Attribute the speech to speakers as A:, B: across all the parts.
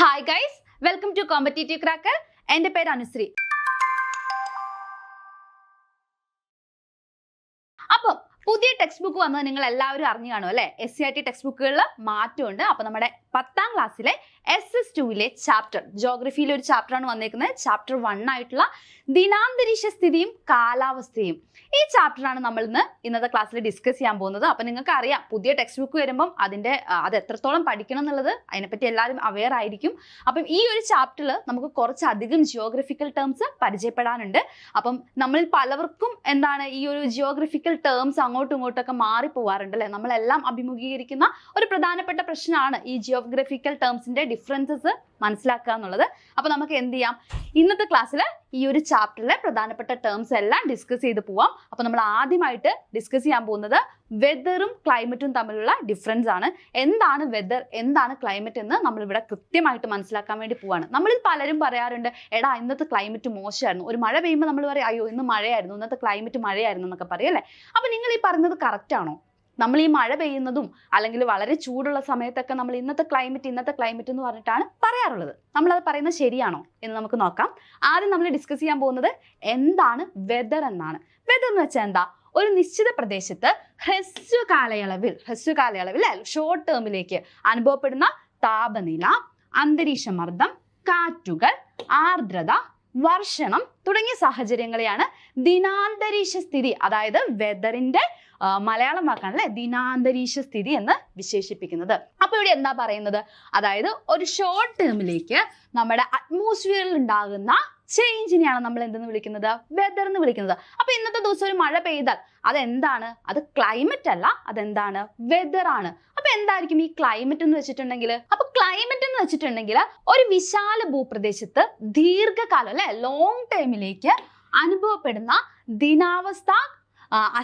A: Hi guys welcome to competitive cracker എന്റെ പേര് അനുശ്രീ. അപ്പം പുതിയ ടെക്സ്റ്റ് ബുക്ക് വന്നത് നിങ്ങൾ എല്ലാവരും അറിഞ്ഞു കാണും അല്ലെ? S C R T text ബുക്കുകളിൽ മാറ്റമുണ്ട്. അപ്പൊ നമ്മുടെ പത്താം ക്ലാസ്സിലെ എസ് എസ് ടുവിലെ ചാപ്റ്റർ ജോഗ്രഫിയിലെ ഒരു ചാപ്റ്ററാണ് വന്നേക്കുന്നത്. ചാപ്റ്റർ വൺ ആയിട്ടുള്ള ദിനാന്തരീക്ഷ സ്ഥിതിയും കാലാവസ്ഥയും. ഈ ചാപ്റ്ററാണ് നമ്മൾ ഇന്ന് ഇന്നത്തെ ക്ലാസ്സിൽ ഡിസ്കസ് ചെയ്യാൻ പോകുന്നത്. അപ്പൊ നിങ്ങൾക്ക് അറിയാം പുതിയ ടെക്സ്റ്റ് ബുക്ക് വരുമ്പം അതിന്റെ അത് എത്രത്തോളം പഠിക്കണം എന്നുള്ളത് അതിനെപ്പറ്റി എല്ലാവരും അവെയർ ആയിരിക്കും. അപ്പം ഈ ഒരു ചാപ്റ്ററിൽ നമുക്ക് കുറച്ചധികം ജിയോഗ്രഫിക്കൽ ടേംസ് പരിചയപ്പെടാനുണ്ട്. അപ്പം നമ്മൾ പലവർക്കും എന്താണ് ഈ ഒരു ജിയോഗ്രഫിക്കൽ ടേംസ് അങ്ങോട്ടും ഇങ്ങോട്ടൊക്കെ മാറി പോവാറുണ്ട് അല്ലെ നമ്മളെല്ലാം അഭിമുഖീകരിക്കുന്ന ഒരു പ്രധാനപ്പെട്ട പ്രശ്നമാണ് ഈ ജിയോഗ്രഫിക്കൽ ടേംസിന്റെ ഡിഫറൻസസ് മനസ്സിലാക്കുക എന്നുള്ളത്. അപ്പൊ നമുക്ക് എന്ത് ചെയ്യാം? ഇന്നത്തെ ക്ലാസ്സിൽ ഈ ഒരു ചാപ്റ്ററിലെ പ്രധാനപ്പെട്ട ടേംസ് എല്ലാം ഡിസ്കസ് ചെയ്ത് പോവാം. അപ്പോൾ നമ്മൾ ആദ്യമായിട്ട് ഡിസ്കസ് ചെയ്യാൻ പോകുന്നത് വെതറും ക്ലൈമറ്റും തമ്മിലുള്ള ഡിഫറൻസ് ആണ്. എന്താണ് വെതർ എന്താണ് ക്ലൈമറ്റ് എന്ന് നമ്മൾ ഇവിടെ കൃത്യമായിട്ട് മനസ്സിലാക്കാൻ വേണ്ടി പോവാണ്. നമ്മളിൽ പലരും പറയാറുണ്ട് എടാ ഇന്നത്തെ ക്ലൈമറ്റ് മോശമായിരുന്നു. ഒരു മഴ പെയ്യുമ്പോൾ നമ്മൾ പറയും അയ്യോ ഇന്ന് മഴയായിരുന്നു. ഇന്നത്തെ ക്ലൈമറ്റ് മഴയായിരുന്നു എന്നൊക്കെ പറയും അല്ലേ? അപ്പൊ നിങ്ങൾ ഈ പറഞ്ഞത് കറക്റ്റ് ആണോ? നമ്മൾ ഈ മഴ പെയ്യുന്നതും അല്ലെങ്കിൽ വളരെ ചൂടുള്ള സമയത്തൊക്കെ നമ്മൾ ഇന്നത്തെ ക്ലൈമറ്റ് ഇന്നത്തെ ക്ലൈമറ്റ് എന്ന് പറഞ്ഞിട്ടാണ് പറയാറുള്ളത്. നമ്മളത് പറയുന്നത് ശരിയാണോ എന്ന് നമുക്ക് നോക്കാം. ആദ്യം നമ്മൾ ഡിസ്കസ് ചെയ്യാൻ പോകുന്നത് എന്താണ് വെതർ എന്നാണ്. വെതർ എന്ന് വെച്ചാൽ എന്താ? ഒരു നിശ്ചിത പ്രദേശത്ത് ഹ്രസ്വ കാലയളവിൽ ഹ്രസ്വ കാലയളവിൽ ഷോർട്ട് ടേമിലേക്ക് അനുഭവപ്പെടുന്ന താപനില അന്തരീക്ഷ മർദ്ദം കാറ്റുകൾ ആർദ്രത വർഷണം തുടങ്ങിയ സാഹചര്യങ്ങളെയാണ് ദിനാന്തരീക്ഷ സ്ഥിതി അതായത് വെതറിന്റെ മലയാളം വാക്കാണ് അല്ലെ ദിനാന്തരീക്ഷ സ്ഥിതി എന്ന് വിശേഷിപ്പിക്കുന്നത്. അപ്പൊ ഇവിടെ എന്താ പറയുന്നത്? അതായത് ഒരു ഷോർട്ട് ടേമിലേക്ക് നമ്മുടെ അറ്റ്മോസ്ഫിയറിൽ ഉണ്ടാകുന്ന ചേഞ്ചിനെയാണ് നമ്മൾ എന്തെന്ന് വിളിക്കുന്നത്? വെതർ എന്ന് വിളിക്കുന്നത്. അപ്പൊ ഇന്നത്തെ ദിവസം ഒരു മഴ പെയ്താൽ അതെന്താണ്? അത് ക്ലൈമറ്റ് അല്ല അതെന്താണ്? വെതർ ആണ്. അപ്പൊ എന്തായിരിക്കും ഈ ക്ലൈമറ്റ് എന്ന് വെച്ചിട്ടുണ്ടെങ്കിൽ? അപ്പൊ ക്ലൈമറ്റ് എന്ന് വെച്ചിട്ടുണ്ടെങ്കിൽ ഒരു വിശാല ഭൂപ്രദേശത്ത് ദീർഘകാലം അല്ലെ ലോങ് ടൈമിലേക്ക് അനുഭവപ്പെടുന്ന ദിനാവസ്ഥ ആ,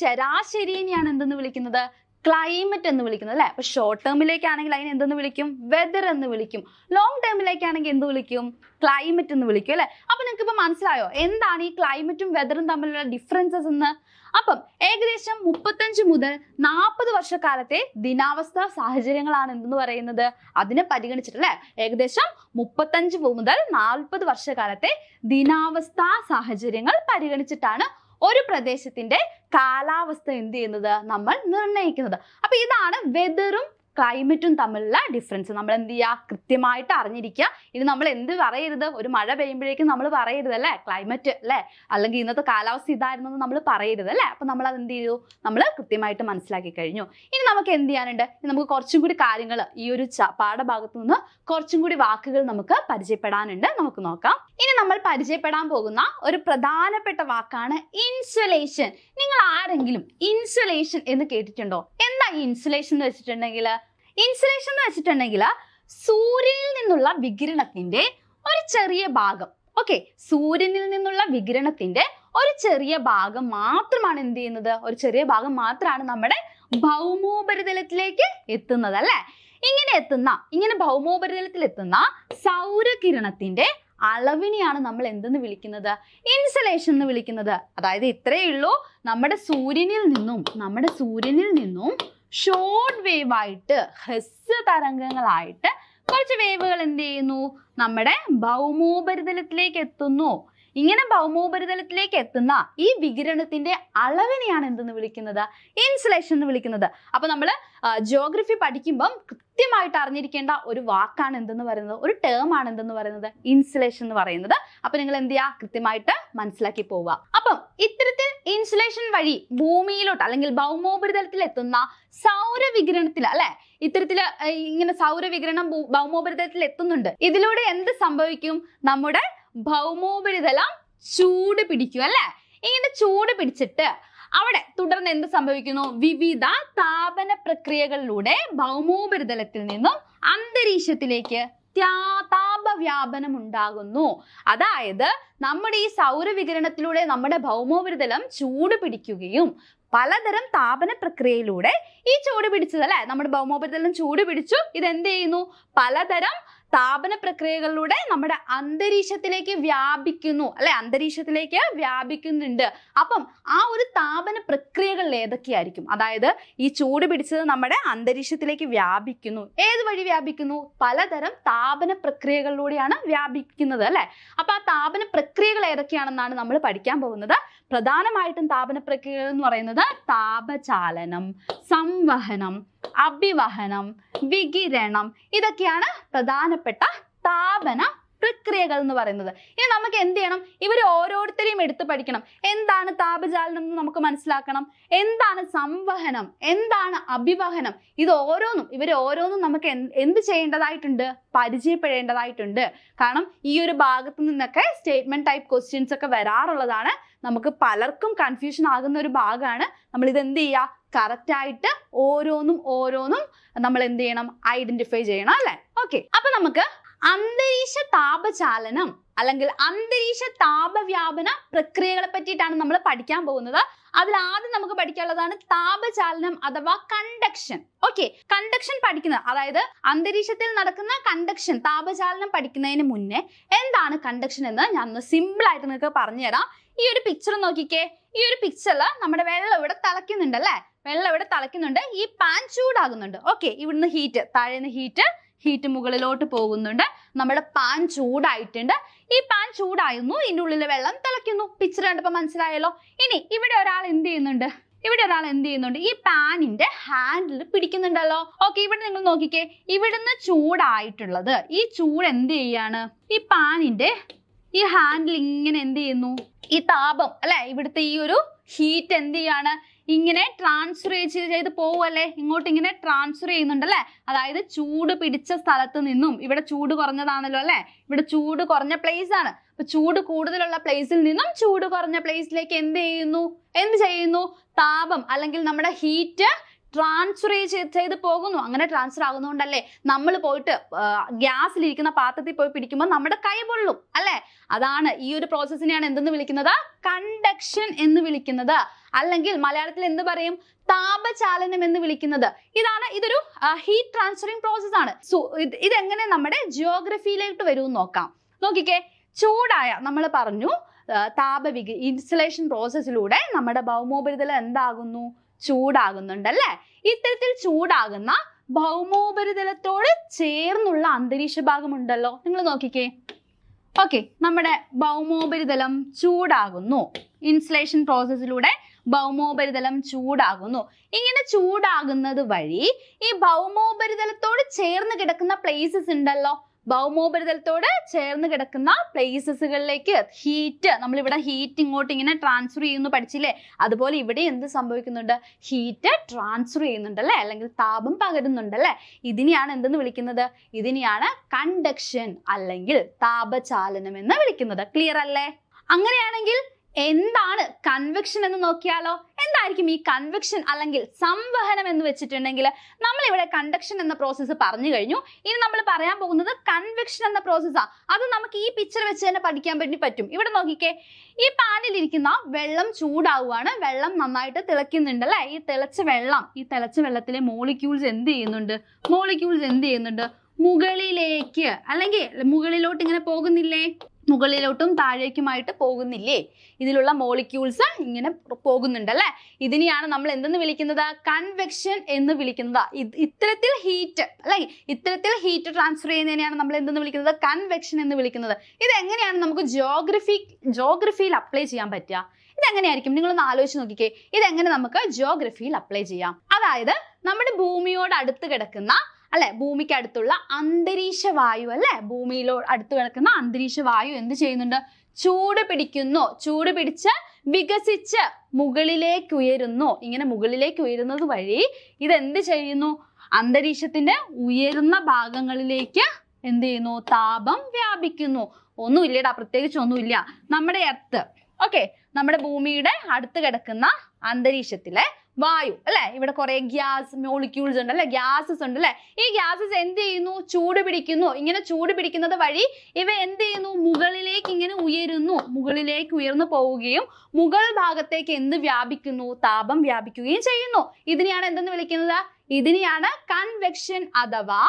A: ശരാശരിയെയാണ് എന്തെന്ന് വിളിക്കുന്നത്? ക്ലൈമറ്റ് എന്ന് വിളിക്കുന്നത് അല്ലെ? അപ്പൊ ഷോർട്ട് ടേമിലേക്കാണെങ്കിൽ അതിനെ എന്തെന്ന് വിളിക്കും? വെതർ എന്ന് വിളിക്കും. ലോങ് ടേമിലേക്കാണെങ്കിൽ എന്ത് വിളിക്കും? ക്ലൈമറ്റ് എന്ന് വിളിക്കും അല്ലെ? അപ്പൊ നിങ്ങൾക്ക് ഇപ്പൊ മനസ്സിലായോ? എന്താണ് ഈ ക്ലൈമറ്റും വെതറും തമ്മിലുള്ള ഡിഫറൻസസ് എന്ന്? അപ്പം ഏകദേശം മുപ്പത്തഞ്ച് മുതൽ നാൽപ്പത് വർഷക്കാലത്തെ ദിനാവസ്ഥ സാഹചര്യങ്ങളാണ് എന്തെന്ന് പറയുന്നത്? അതിനെ പരിഗണിച്ചിട്ട് അല്ലെ? ഏകദേശം മുപ്പത്തഞ്ച് മുതൽ നാൽപ്പത് വർഷക്കാലത്തെ ദിനാവസ്ഥ സാഹചര്യങ്ങൾ പരിഗണിച്ചിട്ടാണ് ഒരു പ്രദേശത്തിന്റെ കാലാവസ്ഥ എന്ത് ചെയ്യുന്നത്? നമ്മൾ നിർണയിക്കുന്നത്. അപ്പൊ ഇതാണ് വെതറും ക്ലൈമറ്റും തമ്മിലുള്ള ഡിഫറൻസ് നമ്മൾ എന്ത് ചെയ്യുക കൃത്യമായിട്ട് അറിഞ്ഞിരിക്കുക. ഇനി നമ്മൾ എന്ത് പറയരുത്? ഒരു മഴ പെയ്യുമ്പോഴേക്കും നമ്മൾ പറയരുത് അല്ലേ? ക്ലൈമറ്റ് അല്ലേ? അല്ലെങ്കിൽ ഇന്നത്തെ കാലാവസ്ഥ ഇതായിരുന്നു നമ്മൾ പറയരുത് അല്ലേ? അപ്പൊ നമ്മൾ അത് എന്ത് ചെയ്തു? നമ്മൾ കൃത്യമായിട്ട് മനസ്സിലാക്കി കഴിഞ്ഞു. ഇനി നമുക്ക് എന്ത് ചെയ്യാനുണ്ട്? നമുക്ക് കുറച്ചും കൂടി കാര്യങ്ങൾ ഈ ഒരു പാഠഭാഗത്തു നിന്ന് കുറച്ചും കൂടി വാക്കുകൾ നമുക്ക് പരിചയപ്പെടാനുണ്ട്. നമുക്ക് നോക്കാം. ഇനി നമ്മൾ പരിചയപ്പെടാൻ പോകുന്ന ഒരു പ്രധാനപ്പെട്ട വാക്കാണ് ഇൻസുലേഷൻ നിങ്ങൾ ആരെങ്കിലും ഇൻസുലേഷൻ എന്ന് കേട്ടിട്ടുണ്ടോ? എന്താ ഈ ഇൻസുലേഷൻ എന്ന് വെച്ചിട്ടുണ്ടെങ്കിൽ? ഇൻസുലേഷൻ എന്ന് വെച്ചിട്ടുണ്ടെങ്കിൽ സൂര്യനിൽ നിന്നുള്ള വികിരണത്തിന്റെ ഒരു ചെറിയ ഭാഗം. ഓക്കെ സൂര്യനിൽ നിന്നുള്ള വികിരണത്തിന്റെ ഒരു ചെറിയ ഭാഗം മാത്രമാണ് എന്ത് ചെയ്യുന്നത്? ഒരു ചെറിയ ഭാഗം മാത്രമാണ് നമ്മുടെ ഭൗമോപരിതലത്തിലേക്ക് എത്തുന്നത് അല്ലെ? ഇങ്ങനെ എത്തുന്ന ഇങ്ങനെ ഭൗമോപരിതലത്തിൽ എത്തുന്ന സൗരകിരണത്തിന്റെ അളവിനെയാണ് നമ്മൾ എന്തെന്ന് വിളിക്കുന്നത്? ഇൻസലേഷൻ എന്ന് വിളിക്കുന്നത്. അതായത് ഇത്രയേ ഉള്ളൂ നമ്മുടെ സൂര്യനിൽ നിന്നും നമ്മുടെ സൂര്യനിൽ നിന്നും ഷോർട്ട് വേവ് ആയിട്ട് ഹ്രസ്വ തരംഗങ്ങളായിട്ട് കുറച്ച് വേവുകൾ എന്ത് ചെയ്യുന്നു? നമ്മുടെ ഭൗമോപരിതലത്തിലേക്ക് എത്തുന്നു. ഇങ്ങനെ ഭൗമോപരിതലത്തിലേക്ക് എത്തുന്ന ഈ വികിരണത്തിന്റെ അളവിനെയാണ് എന്തെന്ന് വിളിക്കുന്നത്? ഇൻസുലേഷൻ എന്ന് വിളിക്കുന്നത്. അപ്പൊ നമ്മൾ ജോഗ്രഫി പഠിക്കുമ്പം കൃത്യമായിട്ട് അറിഞ്ഞിരിക്കേണ്ട ഒരു വാക്കാണ് എന്തെന്ന് പറയുന്നത്? ഒരു ടേം ആണ് എന്തെന്ന് പറയുന്നത്? ഇൻസുലേഷൻ എന്ന് പറയുന്നത്. അപ്പൊ നിങ്ങൾ എന്ത് ചെയ്യുക? കൃത്യമായിട്ട് മനസ്സിലാക്കി പോവുക. അപ്പം ഇത്തരത്തിൽ ഇൻസുലേഷൻ വഴി ഭൂമിയിലോട്ട് അല്ലെങ്കിൽ ഭൗമോപരിതലത്തിൽ എത്തുന്ന സൗരവികിരണത്തിൽ അല്ലെ? ഇത്തരത്തിൽ ഇങ്ങനെ സൗരവികിരണം ഭൗമോപരിതലത്തിൽ എത്തുന്നുണ്ട്. ഇതിലൂടെ എന്ത് സംഭവിക്കും? നമ്മുടെ ഭൗമോപരിതലം ചൂട് പിടിക്കും അല്ലേ? ഇങ്ങനെ ചൂട് പിടിച്ചിട്ട് അവിടെ തുടർന്ന് എന്ത് സംഭവിക്കുന്നു? വിവിധ താപന പ്രക്രിയകളിലൂടെ ഭൗമോപരിതലത്തിൽ നിന്നും അന്തരീക്ഷത്തിലേക്ക് താപ താപവ്യാപനം ഉണ്ടാകുന്നു. അതായത് നമ്മുടെ ഈ സൗരവികരണത്തിലൂടെ നമ്മുടെ ഭൗമോപരിതലം ചൂട് പിടിക്കുകയും പലതരം താപന പ്രക്രിയയിലൂടെ ഈ ചൂട് പിടിച്ചത് അല്ലെ? നമ്മുടെ ഭൗമോപരിതലം ചൂട് പിടിച്ചു. ഇത് എന്ത് ചെയ്യുന്നു? പലതരം താപന പ്രക്രിയകളിലൂടെ നമ്മുടെ അന്തരീക്ഷത്തിലേക്ക് വ്യാപിക്കുന്നു. അല്ലെ? അന്തരീക്ഷത്തിലേക്ക് വ്യാപിക്കുന്നുണ്ട്. അപ്പം ആ ഒരു താപന പ്രക്രിയകൾ ഏതൊക്കെയായിരിക്കും? അതായത് ഈ ചൂട് പിടിച്ചത് നമ്മുടെ അന്തരീക്ഷത്തിലേക്ക് വ്യാപിക്കുന്നു. ഏത് വഴി വ്യാപിക്കുന്നു? പലതരം താപന പ്രക്രിയകളിലൂടെയാണ് വ്യാപിക്കുന്നത് അല്ലെ? അപ്പൊ ആ താപന പ്രക്രിയകൾ ഏതൊക്കെയാണെന്നാണ് നമ്മൾ പഠിക്കാൻ പോകുന്നത്? പ്രധാനമായിട്ടും താപന പ്രക്രിയകൾ എന്ന് പറയുന്നത് താപചാലനം സംവഹനം അഭിവഹനം വികിരണം ഇതൊക്കെയാണ് പ്രധാനപ്പെട്ട താപന പ്രക്രിയകൾ എന്ന് പറയുന്നത്. ഇനി നമുക്ക് എന്ത് ചെയ്യണം? ഇവർ ഓരോരുത്തരെയും എടുത്ത് പഠിക്കണം. എന്താണ് താപചാലനം എന്ന് നമുക്ക് മനസ്സിലാക്കണം. എന്താണ് സംവഹനം? എന്താണ് അഭിവഹനം? ഇത് ഓരോന്നും ഇവർ ഓരോന്നും നമുക്ക് എന്ത് ചെയ്യേണ്ടതായിട്ടുണ്ട്? പരിചയപ്പെടേണ്ടതായിട്ടുണ്ട്. കാരണം ഈ ഒരു ഭാഗത്ത് നിന്നൊക്കെ സ്റ്റേറ്റ്മെന്റ് ടൈപ്പ് ക്വസ്റ്റ്യൻസ് ഒക്കെ വരാറുള്ളതാണ്. നമുക്ക് പലർക്കും കൺഫ്യൂഷൻ ആകുന്ന ഒരു ഭാഗമാണ്. നമ്മൾ ഇത് എന്ത് ചെയ്യുക? കറക്റ്റായിട്ട് ഓരോന്നും ഓരോന്നും നമ്മൾ എന്ത് ചെയ്യണം? ഐഡന്റിഫൈ ചെയ്യണം അല്ലേ? ഓക്കെ അപ്പൊ നമുക്ക് അന്തരീക്ഷ താപചാലനം അല്ലെങ്കിൽ അന്തരീക്ഷ താപവ്യാപന പ്രക്രിയകളെ പറ്റിയിട്ടാണ് നമ്മൾ പഠിക്കാൻ പോകുന്നത്. അതിൽ ആദ്യം നമുക്ക് പഠിക്കാനുള്ളതാണ് താപചാലനം അഥവാ കണ്ടക്ഷൻ ഓക്കെ കണ്ടക്ഷൻ പഠിക്കുന്നത് അതായത് അന്തരീക്ഷത്തിൽ നടക്കുന്ന കണ്ടക്ഷൻ താപചാലനം പഠിക്കുന്നതിന് മുന്നേ എന്താണ് കണ്ടക്ഷൻ എന്ന് ഞാൻ ഒന്ന് സിമ്പിൾ ആയിട്ട് നിങ്ങൾക്ക് പറഞ്ഞുതരാം. ഈ ഒരു പിക്ചർ നോക്കിക്കേ. ഈ ഒരു പിക്ചറിൽ നമ്മുടെ വെള്ളം ഇവിടെ തിളയ്ക്കുന്നുണ്ട് അല്ലേ? വെള്ളം ഇവിടെ തിളയ്ക്കുന്നുണ്ട്. ഈ പാൻ ചൂടാകുന്നുണ്ട്. ഓക്കെ ഇവിടുന്ന് ഹീറ്റ് താഴേന്ന് ഹീറ്റ് ഹീറ്റ് മുകളിലോട്ട് പോകുന്നുണ്ട്. നമ്മുടെ പാൻ ചൂടായിട്ടുണ്ട്. ഈ പാൻ ചൂടായിരുന്നു ഇതിന്റെ ഉള്ളിലെ വെള്ളം തിളയ്ക്കുന്നു. പിക്ചർ കണ്ടപ്പോൾ മനസ്സിലായല്ലോ. ഇനി ഇവിടെ ഒരാൾ എന്ത് ചെയ്യുന്നുണ്ട്? ഇവിടെ ഒരാൾ എന്ത് ചെയ്യുന്നുണ്ട്? ഈ പാനിന്റെ ഹാൻഡിൽ പിടിക്കുന്നുണ്ടല്ലോ. ഓക്കെ ഇവിടെ നിങ്ങൾ നോക്കിക്കേ. ഇവിടുന്ന് ചൂടായിട്ടുള്ളത്. ഈ ചൂട് എന്ത് ചെയ്യാണ്? ഈ പാനിന്റെ ഈ ഹാൻഡിൽ ഇങ്ങനെ എന്ത് ചെയ്യുന്നു? ഈ താപം അല്ലെ? ഇവിടുത്തെ ഈ ഒരു ഹീറ്റ് എന്ത് ചെയ്യാണ്? ഇങ്ങനെ ട്രാൻസ്ഫർ ചെയ്ത് പോവല്ലേ ഇങ്ങോട്ട് ഇങ്ങനെ ട്രാൻസ്ഫർ ചെയ്യുന്നുണ്ടല്ലേ? അതായത് ചൂട് പിടിച്ച സ്ഥലത്ത് നിന്നും ഇവിടെ ചൂട് കുറഞ്ഞതാണല്ലോ അല്ലെ? ഇവിടെ ചൂട് കുറഞ്ഞ പ്ലേസ് ആണ്. അപ്പൊ ചൂട് കൂടുതലുള്ള പ്ലേസിൽ നിന്നും ചൂട് കുറഞ്ഞ പ്ലേസിലേക്ക് എന്ത് ചെയ്യുന്നു? എന്ത് ചെയ്യുന്നു? താപം അല്ലെങ്കിൽ നമ്മുടെ ഹീറ്റ് ട്രാൻസ്ഫർ ചെയ്ത് പോകുന്നു. അങ്ങനെ ട്രാൻസ്ഫർ ആകുന്നതുകൊണ്ടല്ലേ നമ്മൾ പോയിട്ട് ഗ്യാസിലിരിക്കുന്ന പാത്രത്തിൽ പോയി പിടിക്കുമ്പോൾ നമ്മുടെ കൈ പൊള്ളും അല്ലേ? അതാണ് ഈ ഒരു പ്രോസസ്സിനെയാണ് എന്തെന്ന് വിളിക്കുന്നത്? കണ്ടക്ഷൻ എന്ന് വിളിക്കുന്നത്. അല്ലെങ്കിൽ മലയാളത്തിൽ എന്ത് പറയും? താപചാലനം എന്ന് വിളിക്കുന്നത്. ഇതാണ് ഇതൊരു ഹീറ്റ് ട്രാൻസ്ഫറിങ് പ്രോസസ് ആണ്. സോ ഇതെങ്ങനെ നമ്മുടെ ജിയോഗ്രഫിയിലേക്ക് വരും നോക്കാം. നോക്കിക്കേ ചൂടായ നമ്മൾ പറഞ്ഞു താപവിക ഇൻസുലേഷൻ പ്രോസസ്സിലൂടെ നമ്മുടെ ഭൗമോപരിതലം എന്താകുന്നു? ചൂടാകുന്നുണ്ട് അല്ലേ ഇത്തരത്തിൽ ചൂടാകുന്ന ഭൗമോപരിതലത്തോട് ചേർന്നുള്ള അന്തരീക്ഷ ഭാഗമുണ്ടല്ലോ. നിങ്ങൾ നോക്കിക്കേ. ഓക്കെ നമ്മുടെ ഭൗമോപരിതലം ചൂടാകുന്നു. ഇൻസുലേഷൻ പ്രോസസ്സിലൂടെ ഭൗമോപരിതലം ചൂടാകുന്നു. ഇങ്ങനെ ചൂടാകുന്നത് വഴി ഈ ഭൗമോപരിതലത്തോട് ചേർന്ന് കിടക്കുന്ന പ്ലേസസ് ഉണ്ടല്ലോ. ഭൗമോപരിതലത്തോട് ചേർന്ന് കിടക്കുന്ന പ്ലേസസുകളിലേക്ക് ഹീറ്റ് നമ്മളിവിടെ ഹീറ്റ് ഇങ്ങോട്ട് ഇങ്ങനെ ട്രാൻസ്ഫർ ചെയ്യുന്നു പഠിച്ചില്ലേ? അതുപോലെ ഇവിടെ എന്ത് സംഭവിക്കുന്നുണ്ട്? ഹീറ്റ് ട്രാൻസ്ഫർ ചെയ്യുന്നുണ്ട് അല്ലേ? അല്ലെങ്കിൽ താപം പകരുന്നുണ്ട് അല്ലേ? ഇതിനെയാണ് എന്തെന്ന് വിളിക്കുന്നത്? ഇതിനെയാണ് കണ്ടക്ഷൻ അല്ലെങ്കിൽ താപചാലനം എന്ന് വിളിക്കുന്നത്. ക്ലിയർ അല്ലേ? അങ്ങനെയാണെങ്കിൽ എന്താണ് കൺവെക്ഷൻ എന്ന് നോക്കിയാലോ? എന്തായിരിക്കും ഈ കൺവെക്ഷൻ അല്ലെങ്കിൽ സംവഹനം എന്ന് വെച്ചിട്ടുണ്ടെങ്കിൽ നമ്മൾ ഇവിടെ കണ്ടക്ഷൻ എന്ന പ്രോസസ്സ് പറഞ്ഞു കഴിഞ്ഞു. ഇനി നമ്മൾ പറയാൻ പോകുന്നത് കൺവെക്ഷൻ എന്ന പ്രോസസ്സാണ് അത് നമുക്ക് ഈ പിക്ചർ വെച്ച് തന്നെ പഠിക്കാൻ വേണ്ടി പറ്റും. ഇവിടെ നോക്കിക്കേ. ഈ പാനിലിരിക്കുന്ന വെള്ളം ചൂടാവുകയാണ്. വെള്ളം നന്നായിട്ട് തിളയ്ക്കുന്നുണ്ട് അല്ലേ? ഈ തിളച്ച വെള്ളം ഈ തിളച്ച വെള്ളത്തിലെ മോളിക്യൂൾസ് എന്ത് ചെയ്യുന്നുണ്ട്? മോളിക്യൂൾസ് എന്ത് ചെയ്യുന്നുണ്ട്? മുകളിലേക്ക് അല്ലെങ്കിൽ മുകളിലോട്ട് ഇങ്ങനെ പോകുന്നില്ലേ? മുകളിലോട്ടും താഴേക്കുമായിട്ട് പോകുന്നില്ലേ? ഇതിലുള്ള മോളിക്യൂൾസ് ഇങ്ങനെ പോകുന്നുണ്ട് അല്ലെ ഇതിനെയാണ് നമ്മൾ എന്തെന്ന് വിളിക്കുന്നത്? കൺവെക്ഷൻ എന്ന് വിളിക്കുന്നത്. ഇത് ഇത്തരത്തിൽ ഹീറ്റ് അല്ലെ? ഇത്തരത്തിൽ ഹീറ്റ് ട്രാൻസ്ഫർ ചെയ്യുന്നതിനെയാണ് നമ്മൾ എന്തെന്ന് വിളിക്കുന്നത്? കൺവെക്ഷൻ എന്ന് വിളിക്കുന്നത്. ഇത് എങ്ങനെയാണ് നമുക്ക് ജോഗ്രഫി ജോഗ്രഫിയിൽ അപ്ലൈ ചെയ്യാൻ പറ്റുക? ഇതെങ്ങനെയായിരിക്കും നിങ്ങളൊന്ന് ആലോചിച്ച് നോക്കിക്കേ. ഇതെങ്ങനെ നമുക്ക് ജോഗ്രഫിയിൽ അപ്ലൈ ചെയ്യാം? അതായത് നമ്മുടെ ഭൂമിയോട് അടുത്ത് കിടക്കുന്ന അല്ലെ? ഭൂമിക്ക് അടുത്തുള്ള അന്തരീക്ഷ വായു അല്ലെ? ഭൂമിയിലോ അടുത്ത് കിടക്കുന്ന അന്തരീക്ഷ വായു എന്ത് ചെയ്യുന്നുണ്ട്? ചൂട് പിടിക്കുന്നു. ചൂട് പിടിച്ച് വികസിച്ച് മുകളിലേക്ക് ഉയരുന്നു. ഇങ്ങനെ മുകളിലേക്ക് ഉയരുന്നത് വഴി ഇതെന്ത് ചെയ്യുന്നു? അന്തരീക്ഷത്തിന്റെ ഉയരുന്ന ഭാഗങ്ങളിലേക്ക് എന്ത് ചെയ്യുന്നു? താപം വ്യാപിക്കുന്നു. ഒന്നുമില്ലടാ പ്രത്യേകിച്ച് ഒന്നുമില്ല. നമ്മുടെ എർത്ത് ഓക്കെ നമ്മുടെ ഭൂമിയുടെ അടുത്ത് കിടക്കുന്ന അന്തരീക്ഷത്തിലെ വായു അല്ലെ? ഇവിടെ കുറെ ഗ്യാസ് മോളിക്യൂൾസ് ഉണ്ട് അല്ലെ? ഗ്യാസസ് ഉണ്ട് അല്ലെ? ഈ ഗ്യാസസ് എന്ത് ചെയ്യുന്നു? ചൂട് പിടിക്കുന്നു. ഇങ്ങനെ ചൂട് പിടിക്കുന്നത് വഴി ഇവ എന്ത് ചെയ്യുന്നു? മുകളിലേക്ക് ഇങ്ങനെ ഉയരുന്നു. മുകളിലേക്ക് ഉയർന്നു പോവുകയും മുകൾ ഭാഗത്തേക്ക് എന്ത് വ്യാപിക്കുന്നു? താപം വ്യാപിക്കുകയും ചെയ്യുന്നു. ഇതിനെയാണ് എന്തെന്ന് വിളിക്കുന്നത്? ഇതിനെയാണ് കൺവെക്ഷൻ അഥവാ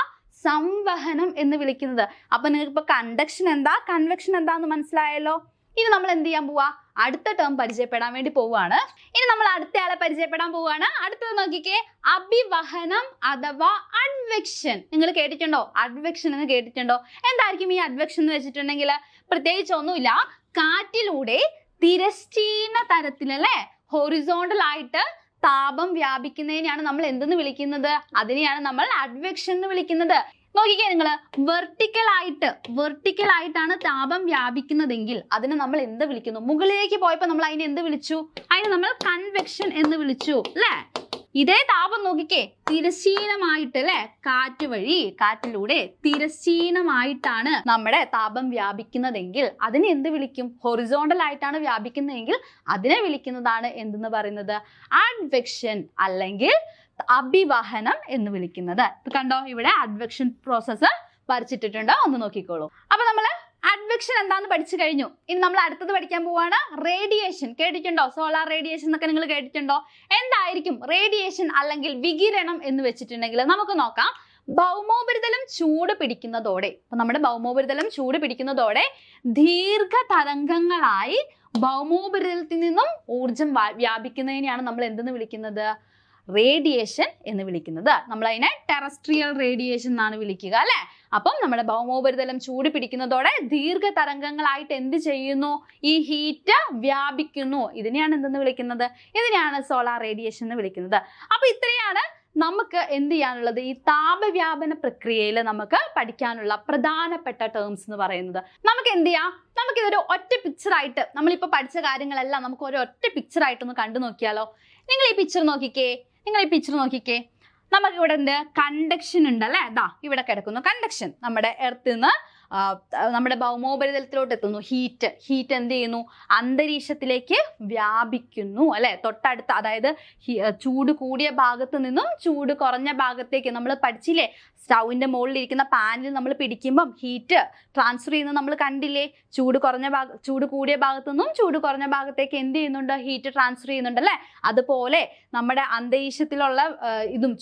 A: സംവഹനം എന്ന് വിളിക്കുന്നത്. അപ്പൊ നിങ്ങൾക്ക് ഇപ്പൊ കണ്ടക്ഷൻ എന്താ? കൺവെക്ഷൻ എന്താന്ന് മനസ്സിലായല്ലോ? ഇനി നമ്മൾ എന്ത് ചെയ്യാൻ പോവാ? അടുത്ത ടേം പരിചയപ്പെടാൻ വേണ്ടി പോവുകയാണ് ഇനി നമ്മൾ അടുത്ത ആളെ പരിചയപ്പെടാൻ പോവുകയാണ് അടുത്തത് നോക്കിക്കേ. അഭിവഹനം അഥവാ അഡ്വെക്ഷൻ നിങ്ങൾ കേട്ടിട്ടുണ്ടോ? അഡ്വെക്ഷൻ എന്ന് കേട്ടിട്ടുണ്ടോ? എന്തായിരിക്കും ഈ അഡ്വെക്ഷൻ എന്ന് വെച്ചിട്ടുണ്ടെങ്കിൽ? പ്രത്യേകിച്ച് ഒന്നുമില്ല. കാറ്റിലൂടെ തിരശ്ചീന തരത്തിൽ തരത്തിലല്ലേ? ഹൊറിസോണ്ടൽ ആയിട്ട് താപം വ്യാപിക്കുന്നതിനെയാണ് നമ്മൾ എന്തെന്ന് വിളിക്കുന്നത്? അതിനെയാണ് നമ്മൾ അഡ്വെക്ഷൻ എന്ന് വിളിക്കുന്നത്. നോക്കിക്കേ നിങ്ങൾ വെർട്ടിക്കൽ ആയിട്ട് വെർട്ടിക്കൽ ആയിട്ടാണ് താപം വ്യാപിക്കുന്നതെങ്കിൽ അതിനെ നമ്മൾ എന്ത് വിളിക്കുന്നു? മുകളിലേക്ക് പോയപ്പോൾ നമ്മൾ അതിനെ എന്ത് വിളിച്ചു? അതിനെ നമ്മൾ കൺവെക്ഷൻ എന്ന് വിളിച്ചു അല്ലേ? ഇതേ താപം നോക്കിക്കേ തിരശ്ചീനമായിട്ട് അല്ലെ? കാറ്റ് വഴി കാറ്റിലൂടെ തിരശ്ചീനമായിട്ടാണ് നമ്മുടെ താപം വ്യാപിക്കുന്നതെങ്കിൽ അതിനെ എന്ത് വിളിക്കും? ഹൊറിസോണ്ടൽ ആയിട്ടാണ് വ്യാപിക്കുന്നതെങ്കിൽ അതിനെ വിളിക്കുന്നതാണ് എന്തെന്ന് പറയുന്നത്? അഡ്വെക്ഷൻ അല്ലെങ്കിൽ അഭിവഹനം എന്ന് വിളിക്കുന്നത്. കണ്ടോ? ഇവിടെ അഡ്വെക്ഷൻ പ്രോസസ്സ് വരച്ചിട്ടിട്ടുണ്ട്. ഒന്ന് നോക്കിക്കോളൂ. അപ്പൊ നമ്മൾ അഡ്വെക്ഷൻ എന്താന്ന് പഠിച്ചു കഴിഞ്ഞു. ഇനി നമ്മൾ അടുത്തത് പഠിക്കാൻ പോവാണ്. റേഡിയേഷൻ കേട്ടിട്ടുണ്ടോ? സോളാർ റേഡിയേഷൻ എന്നൊക്കെ നിങ്ങൾ കേട്ടിട്ടുണ്ടോ? എന്തായിരിക്കും റേഡിയേഷൻ അല്ലെങ്കിൽ വികിരണം എന്ന് വെച്ചിട്ടുണ്ടെങ്കിൽ നമുക്ക് നോക്കാം. ഭൗമോപരിതലം ചൂട് പിടിക്കുന്നതോടെ അപ്പൊ നമ്മുടെ ഭൗമോപരിതലം ചൂട് പിടിക്കുന്നതോടെ ദീർഘ തരംഗങ്ങളായി ഭൗമോപരിതലത്തിൽ നിന്നും ഊർജം വ്യാപിക്കുന്നതിനെയാണ് നമ്മൾ എന്തെന്ന് വിളിക്കുന്നത്? റേഡിയേഷൻ എന്ന് വിളിക്കുന്നത്. നമ്മൾ അതിനെ ടെറസ്ട്രിയൽ റേഡിയേഷൻ എന്നാണ് വിളിക്കുക അല്ലെ? അപ്പം നമ്മുടെ ഭൗമോപരിതലം ചൂട് പിടിക്കുന്നതോടെ ദീർഘ തരംഗങ്ങളായിട്ട് എന്ത് ചെയ്യുന്നു? ഈ ഹീറ്റ് വ്യാപിക്കുന്നു. ഇതിനെയാണ് എന്തെന്ന് വിളിക്കുന്നത്? ഇതിനെയാണ് സോളാർ റേഡിയേഷൻ എന്ന് വിളിക്കുന്നത്. അപ്പൊ ഇത്രയാണ് നമുക്ക് എന്ത് ചെയ്യാനുള്ളത്? ഈ താപവ്യാപന പ്രക്രിയയിൽ നമുക്ക് പഠിക്കാനുള്ള പ്രധാനപ്പെട്ട ടേംസ് എന്ന് പറയുന്നത്. നമുക്ക് എന്ത് ചെയ്യാം? നമുക്കിതൊരു ഒറ്റ പിക്ചറായിട്ട് നമ്മളിപ്പോൾ പഠിച്ച കാര്യങ്ങളെല്ലാം നമുക്ക് ഒരു ഒറ്റ പിക്ചറായിട്ടൊന്ന് കണ്ടു നോക്കിയാലോ നിങ്ങൾ ഈ പിക്ചർ നോക്കിക്കേ. നിങ്ങൾ ഈ പിക്ചർ നോക്കിക്കേ. നമുക്ക് ഇവിടെ എന്ത്? കണ്ടക്ഷൻ ഉണ്ട് അല്ലേ? ദാ ഇവിടെ കിടക്കുന്നു കണ്ടക്ഷൻ നമ്മുടെ എർത്തിൽ നിന്ന് നമ്മുടെ ഭൗമോപരിതലത്തിലോട്ട് എത്തുന്നു ഹീറ്റ് ഹീറ്റ് എന്ത് ചെയ്യുന്നു അന്തരീക്ഷത്തിലേക്ക് വ്യാപിക്കുന്നു അല്ലെ? തൊട്ടടുത്ത് അതായത് ചൂട് കൂടിയ ഭാഗത്ത് നിന്നും ചൂട് കുറഞ്ഞ ഭാഗത്തേക്ക് നമ്മൾ പഠിച്ചില്ലേ? സ്റ്റൗവിന്റെ മുകളിൽ ഇരിക്കുന്ന പാനിൽ നമ്മൾ പിടിക്കുമ്പം ഹീറ്റ് ട്രാൻസ്ഫർ ചെയ്യുന്നത് നമ്മൾ കണ്ടില്ലേ? ചൂട് കുറഞ്ഞ ഭാഗ ചൂട് കൂടിയ ഭാഗത്തു നിന്നും ചൂട് കുറഞ്ഞ ഭാഗത്തേക്ക് എന്ത് ചെയ്യുന്നുണ്ട്? ഹീറ്റ് ട്രാൻസ്ഫർ ചെയ്യുന്നുണ്ട് അല്ലേ? അതുപോലെ നമ്മുടെ അന്തരീക്ഷത്തിലുള്ള ഇതും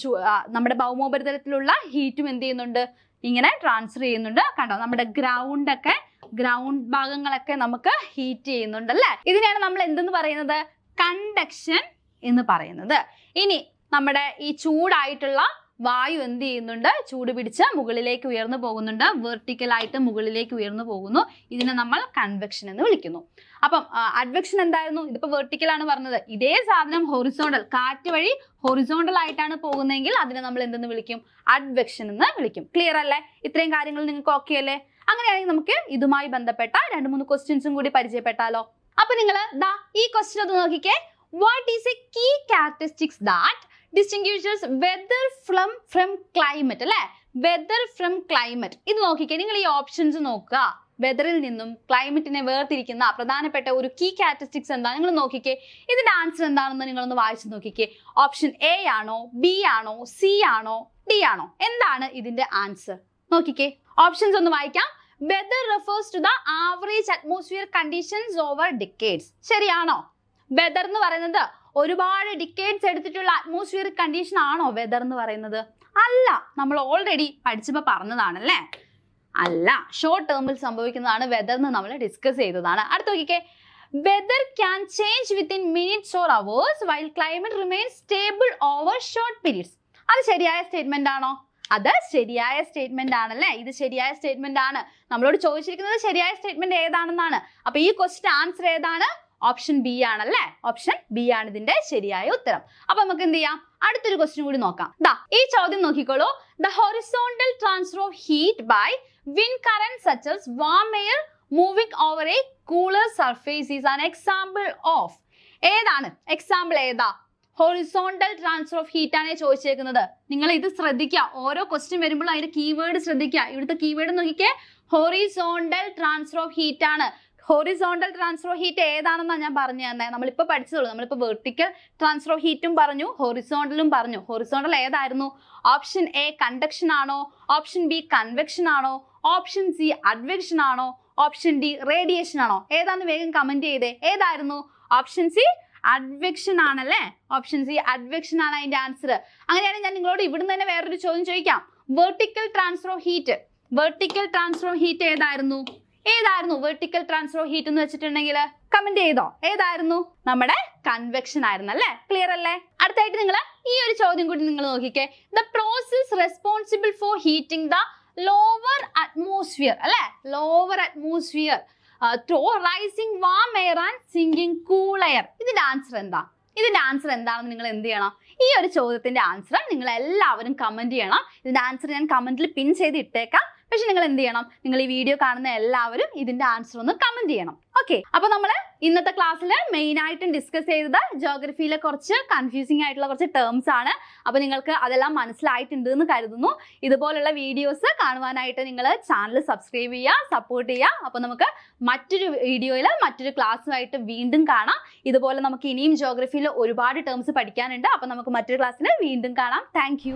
A: നമ്മുടെ ഭൗമോപരിതലത്തിലുള്ള ഹീറ്റും എന്ത് ചെയ്യുന്നുണ്ട്? ഇങ്ങനെ ട്രാൻസ്ഫർ ചെയ്യുന്നുണ്ട്. കണ്ടോ? നമ്മുടെ ഗ്രൗണ്ട് ഒക്കെ ഗ്രൗണ്ട് ഭാഗങ്ങളൊക്കെ നമുക്ക് ഹീറ്റ് ചെയ്യുന്നുണ്ട് അല്ലേ? ഇതിനെയാണ് നമ്മൾ എന്തെന്ന് പറയുന്നത്? കണ്ടക്ഷൻ എന്ന് പറയുന്നത്. ഇനി നമ്മുടെ ഈ ചൂടായിട്ടുള്ള വായു എന്ത് ചെയ്യുന്നുണ്ട്? ചൂട് പിടിച്ച് മുകളിലേക്ക് ഉയർന്നു പോകുന്നുണ്ട്. വെർട്ടിക്കൽ ആയിട്ട് മുകളിലേക്ക് ഉയർന്നു പോകുന്നു. ഇതിനെ നമ്മൾ കൺവെക്ഷൻ എന്ന് വിളിക്കുന്നു. അപ്പം അഡ്വെക്ഷൻ എന്തായിരുന്നു? ഇതിപ്പോ വെർട്ടിക്കൽ ആണ് പറഞ്ഞത്. ഇതേ സാധനം ഹൊറിസോണ്ടൽ കാറ്റ് വഴി ഹൊറിസോണ്ടൽ ആയിട്ടാണ് പോകുന്നതെങ്കിൽ അതിനെ നമ്മൾ എന്തെന്ന് വിളിക്കും? അഡ്വെക്ഷൻ എന്ന് വിളിക്കും. ക്ലിയർ അല്ലേ? ഇത്രയും കാര്യങ്ങൾ നിങ്ങൾക്ക് ഓക്കെ അല്ലേ? അങ്ങനെയാണെങ്കിൽ നമുക്ക് ഇതുമായി ബന്ധപ്പെട്ട രണ്ട് മൂന്ന് ക്വസ്റ്റ്യൻസും കൂടി പരിചയപ്പെട്ടാലോ. അപ്പൊ നിങ്ങൾ ദാ ഈ ക്വസ്റ്റ്യൻ ഒന്ന് നോക്കിക്കേ. What is a key characteristics that distinguishes weather from from climate അല്ലെ? വെദർ ഫ്രം ക്ലൈമറ്റ് ഇത് നോക്കിക്കേ നിങ്ങൾ ഈ ഓപ്ഷൻസ് നോക്കുക. വെദറിൽ നിന്നും ക്ലൈമറ്റിനെ വേർതിരിക്കുന്ന പ്രധാനപ്പെട്ട ഒരു കീ കാറ്റസ്റ്റിക്സ് എന്താ നിങ്ങൾ നോക്കിക്കേ ഇതിന്റെ ആൻസർ എന്താണെന്ന് നിങ്ങളൊന്ന് വായിച്ചു നോക്കിക്കേ. ഓപ്ഷൻ എ ആണോ ബി ആണോ സി ആണോ ഡി ആണോ? എന്താണ് ഇതിന്റെ ആൻസർ നോക്കിക്കേ ഓപ്ഷൻസ് ഒന്ന് വായിക്കാം. Weather refers to the average atmosphere conditions over decades ശരിയാണോ? വെദർ എന്ന് പറയുന്നത് ഒരുപാട് ഡിക്കേഡ്സ് എടുത്തിട്ടുള്ള അറ്റ്മോസ്ഫിയറിക് കണ്ടീഷൻ ആണോ വെതർ എന്ന് പറയുന്നത്? അല്ല നമ്മൾ ഓൾറെഡി പഠിച്ചപ്പോൾ പറഞ്ഞതാണല്ലേ? അല്ല ഷോർട്ട് ടേമിൽ സംഭവിക്കുന്നതാണ് വെതർ എന്ന് നമ്മൾ ഡിസ്കസ് ചെയ്തതാണ്. അടുത്ത നോക്കിക്കേ. Weather can change within minutes or hours while climate remain stable over short periods അത് ശരിയായ സ്റ്റേറ്റ്മെന്റ് ആണോ? അത് ശരിയായ സ്റ്റേറ്റ്മെന്റ് ആണല്ലേ? ഇത് ശരിയായ സ്റ്റേറ്റ്മെന്റ് ആണ്. നമ്മളോട് ചോദിച്ചിരിക്കുന്നത് ശരിയായ സ്റ്റേറ്റ്മെന്റ് ഏതാണെന്നാണ്. അപ്പൊ ഈ ക്വസ്റ്റ്യൻ ആൻസർ ഏതാണ്? ഓപ്ഷൻ ബി ആണല്ലേ? ഓപ്ഷൻ ബി ആണ് ഇതിന്റെ ശരിയായ ഉത്തരം. അപ്പൊ നമുക്ക് എന്ത് ചെയ്യാം? അടുത്തൊരു ക്വസ്റ്റ്യൻ കൂടി നോക്കാം. ദാ ഈ ചോദ്യം നോക്കിക്കോളൂ. The horizontal transfer of heat by wind current such as warm air moving over a cooler surface is an example of ഏതാണ്? എക്സാമ്പിൾ ഏതാ? ഹൊറിസോണ്ടൽ ട്രാൻസ്ഫർ ഓഫ് ഹീറ്റ് ആണ് ചോദിച്ചേക്കുന്നത്. നിങ്ങൾ ഇത് ശ്രദ്ധിക്കുക. ഓരോ ക്വസ്റ്റ്യൻ വരുമ്പോഴും അതിന്റെ കീവേഡ് ശ്രദ്ധിക്കുക. ഇവിടുത്തെ കീവേഡ് നോക്കിക്കേ. ഹൊറിസോണ്ടൽ ട്രാൻസ്ഫർ ഓഫ് ഹീറ്റ് ആണ്. ഹൊറിസോണ്ടൽ ട്രാൻസ്ഫർ ഹീറ്റ് ഏതാണെന്നാണ് ഞാൻ പറഞ്ഞു തന്നെ. നമ്മളിപ്പോൾ പഠിച്ചതുള്ളൂ. നമ്മളിപ്പോൾ വെർട്ടിക്കൽ ട്രാൻസ്ഫർ ഹീറ്റും പറഞ്ഞു ഹൊറിസോണ്ടലും പറഞ്ഞു. ഹൊറിസോണ്ടൽ ഏതായിരുന്നു? ഓപ്ഷൻ എ കണ്ടക്ഷൻ ആണോ? ഓപ്ഷൻ ബി കൺവെക്ഷൻ ആണോ? ഓപ്ഷൻ സി അഡ്വെക്ഷൻ ആണോ? ഓപ്ഷൻ ഡി റേഡിയേഷൻ ആണോ? ഏതാന്ന് വേഗം കമന്റ് ചെയ്തേ. ഏതായിരുന്നു? ഓപ്ഷൻ സി അഡ്വെക്ഷൻ ആണല്ലേ? ഓപ്ഷൻ സി അഡ്വെക്ഷൻ ആണ് അതിന്റെ ആൻസർ അങ്ങനെയാണെങ്കിൽ ഞാൻ നിങ്ങളോട് ഇവിടുന്ന് തന്നെ വേറൊരു ചോദ്യം ചോദിക്കാം. Vertical transfer heat vertical transfer heat ഏതായിരുന്നു? ഏതായിരുന്നു വെർട്ടിക്കൽ ട്രാൻസ്ഫർ ഹീറ്റ് എന്ന് വെച്ചിട്ടുണ്ടെങ്കിൽ? കമന്റ് ചെയ്തോ. ഏതായിരുന്നു? നമ്മുടെ കൺവെക്ഷൻ ആയിരുന്നു അല്ലേ? ക്ലിയർ അല്ലേ? അടുത്തായിട്ട് നിങ്ങൾ ഈ ഒരു ചോദ്യം കൂടി നിങ്ങൾ നോക്കിക്കേ. The process responsible for heating the lower atmosphere അല്ലേ? Lower atmosphere through rising warm air and sinking cool air ഇതിന്റെ ആൻസർ എന്താ? ഇതിന്റെ ആൻസർ എന്താണെന്ന് നിങ്ങൾ എന്ത് ചെയ്യണം? ഈ ഒരു ചോദ്യത്തിന്റെ ആൻസർ നിങ്ങൾ എല്ലാവരും കമന്റ് ചെയ്യണം. ഇതിന്റെ ആൻസർ ഞാൻ കമന്റിൽ പിൻ ചെയ്ത് ഇട്ടേക്കാം. പക്ഷെ നിങ്ങൾ എന്ത് ചെയ്യണം? നിങ്ങൾ ഈ വീഡിയോ കാണുന്ന എല്ലാവരും ഇതിന്റെ ആൻസർ ഒന്ന് കമന്റ് ചെയ്യണം. ഓക്കെ അപ്പൊ നമ്മൾ ഇന്നത്തെ ക്ലാസ്സിൽ മെയിൻ ആയിട്ടും ഡിസ്കസ് ചെയ്തത് ജോഗ്രഫിയിലെ കുറച്ച് കൺഫ്യൂസിംഗ് ആയിട്ടുള്ള കുറച്ച് ടേംസ് ആണ്. അപ്പൊ നിങ്ങൾക്ക് അതെല്ലാം മനസ്സിലായിട്ടുണ്ട് എന്ന് കരുതുന്നു. ഇതുപോലുള്ള വീഡിയോസ് കാണുവാനായിട്ട് നിങ്ങൾ ചാനൽ സബ്സ്ക്രൈബ് ചെയ്യുക സപ്പോർട്ട് ചെയ്യുക. അപ്പൊ നമുക്ക് മറ്റൊരു വീഡിയോയിൽ മറ്റൊരു ക്ലാസ്സുമായിട്ട് വീണ്ടും കാണാം. ഇതുപോലെ നമുക്ക് ഇനിയും ജോഗ്രഫിയിൽ ഒരുപാട് ടേംസ് പഠിക്കാനുണ്ട്. അപ്പൊ നമുക്ക് മറ്റൊരു ക്ലാസ്സിൽ വീണ്ടും കാണാം. താങ്ക്